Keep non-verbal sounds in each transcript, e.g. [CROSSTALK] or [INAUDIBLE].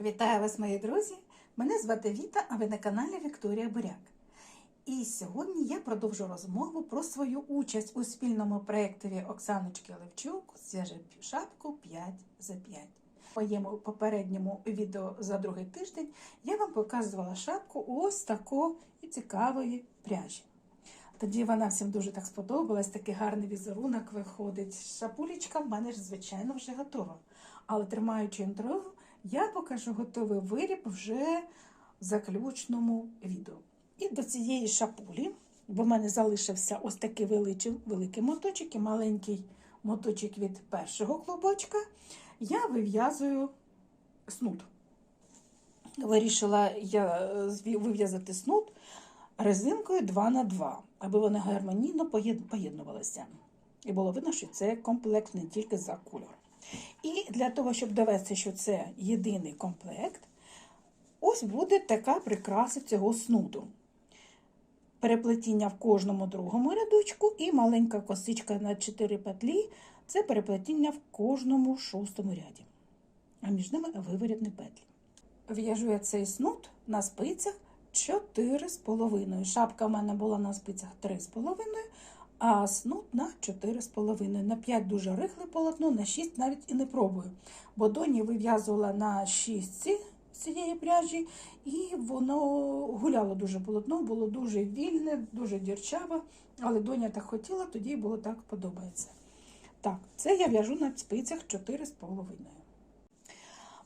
Вітаю вас, мої друзі! Мене звати Віта, а ви на каналі Вікторія Буряк. І сьогодні я продовжу розмову про свою участь у спільному проєктові Оксаночки Левчук «Зв'яжи шапку 5 за 5». В моєму попередньому відео за другий тиждень я вам показувала шапку ось такої цікавої пряжі. Тоді вона всім дуже так сподобалась, такий гарний візерунок виходить. Шапулечка в мене ж, звичайно, вже готова. Але тримаючи інтригу, я покажу готовий виріб вже в заключному відео. І до цієї шапулі, бо в мене залишився ось такий великий, великий моточок і маленький моточок від першого клубочка, я вив'язую снуд. Вирішила я е, вив'язати снуд резинкою 2х2, аби вони гармонійно поєднувалися. І було видно, що це комплект не тільки за кольор. І для того, щоб довести, що це єдиний комплект, ось буде така прикраса цього снуду. Переплетіння в кожному другому рядочку і маленька косичка на 4 петлі це переплетіння в кожному шостому ряді. А між ними виворітні петлі. В'яжу я цей снуд на спицях 4,5. Шапка в мене була на спицях 3,5, а снуд на 4,5. На 5 дуже рихле полотно, на 6 навіть і не пробую. Бо доні вив'язувала на 6 цієї пряжі, і воно гуляло дуже полотно, було дуже вільне, дуже дірчаве. Але доня так хотіла, тоді було так подобається. Так, це я в'яжу на спицях 4,5.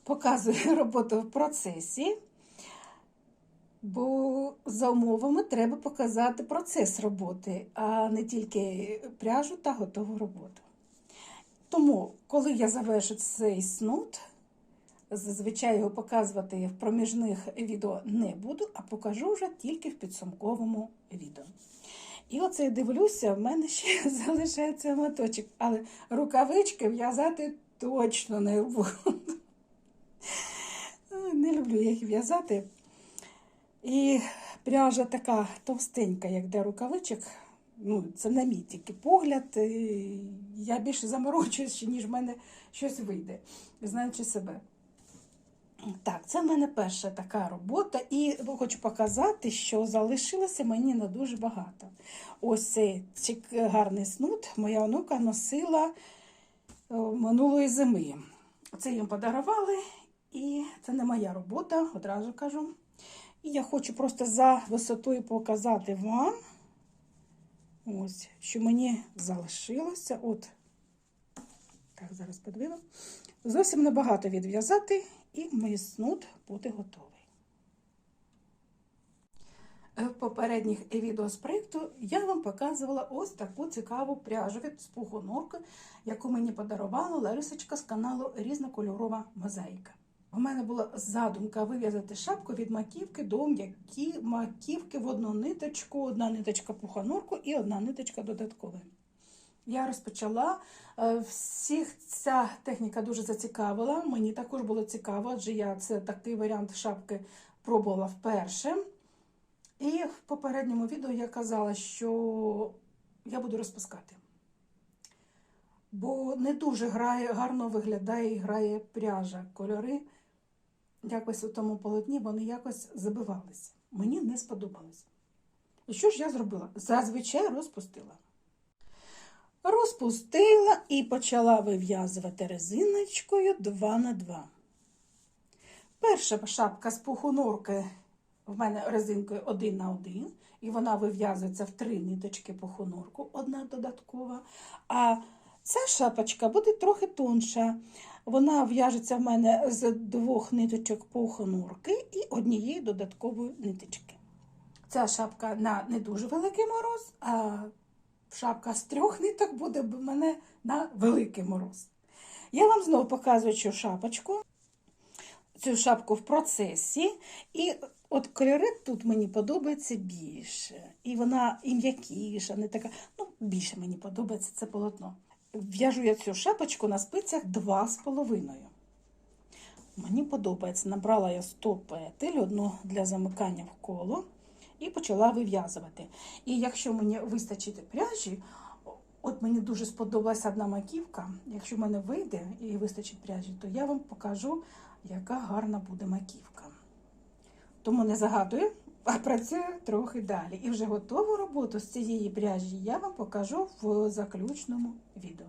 Показую [LAUGHS] роботу в процесі. Бо за умовами треба показати процес роботи, а не тільки пряжу та готову роботу. Тому, коли я завершу цей снуд, зазвичай його показувати в проміжних відео не буду, а покажу вже тільки в підсумковому відео. І оце я дивлюся, в мене ще [LAUGHS] залишається моточок, але рукавички в'язати точно не буду. [LAUGHS] Не люблю їх в'язати. І пряжа така товстенька, як для рукавичок. Ну, Це на мій тільки погляд. Я більше заморочуюсь, ніж в мене щось вийде, знаючи себе. Так, це в мене перша така робота, і хочу показати, що залишилося мені не дуже багато. Ось цей гарний снуд моя онука носила минулої зими. Це їм подарували, і це не моя робота, одразу кажу. І я хочу просто за висотою показати вам, ось, що мені залишилося. От, так, зараз подивимо. Зовсім небагато відв'язати, і мій снуд буде готовий. В попередніх відео з проєкту я вам показувала ось таку цікаву пряжу від спуху норки, яку мені подарувала Ларисочка з каналу Різнокольорова мозаїка. У мене була задумка вив'язати шапку від маківки до м'які маківки в одну ниточку, одна ниточка пуханурку і одна ниточка додаткова. Я розпочала, всіх ця техніка дуже зацікавила. Мені також було цікаво, адже я це такий варіант шапки пробувала вперше. І в попередньому відео я казала, що я буду розпускати. Бо не дуже грає, гарно виглядає і грає пряжа. Кольори якось у тому полотні вони якось забивалися. Мені не сподобалось. І що ж я зробила? Зазвичай розпустила. Розпустила і почала вив'язувати резиночкою 2 на 2. Перша шапка з пухунорки в мене резинкою 1 на 1, і вона вив'язується в три ниточки пухунорку, одна додаткова. А ця шапочка буде трохи тонша. Вона в'яжеться в мене з двох ниточок пухонурки і однієї додаткової ниточки. Ця шапка на не дуже великий мороз, а шапка з трьох ниток буде в мене на великий мороз. Я вам знову показую цю шапочку, цю шапку в процесі. І от кольори тут мені подобається більше. І вона і м'якіша, не така. Ну, більше мені подобається це полотно. В'яжу я цю шапочку на спицях 2,5. Мені подобається. Набрала я 100 петель, одну для замикання в коло, і почала вив'язувати. І якщо мені вистачить пряжі, от мені дуже сподобалася одна маківка. Якщо в мене вийде і вистачить пряжі, то я вам покажу, яка гарна буде маківка. Тому не загадую, працюю трохи далі. І вже готову роботу з цієї пряжі я вам покажу в заключному відео.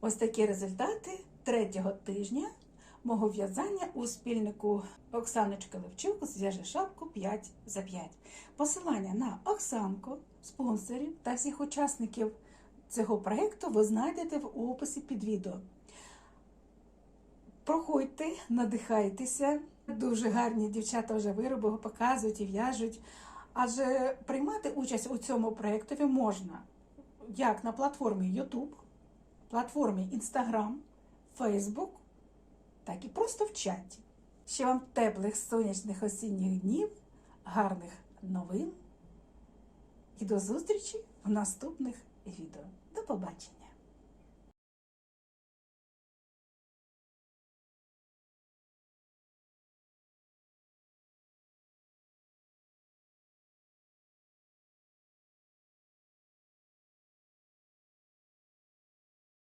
Ось такі результати третього тижня мого в'язання у спільнику Оксаночки Левчук зв'яже шапку 5 за 5. Посилання на Оксанку, спонсорів та всіх учасників цього проєкту ви знайдете в описі під відео. Проходьте, надихайтеся. Дуже гарні дівчата вже вироби показують і в'яжуть. Адже приймати участь у цьому проєктові можна як на платформі YouTube, платформі Instagram, Facebook, так і просто в чаті. Ще вам теплих сонячних осінніх днів, гарних новин і до зустрічі в наступних відео. До побачення!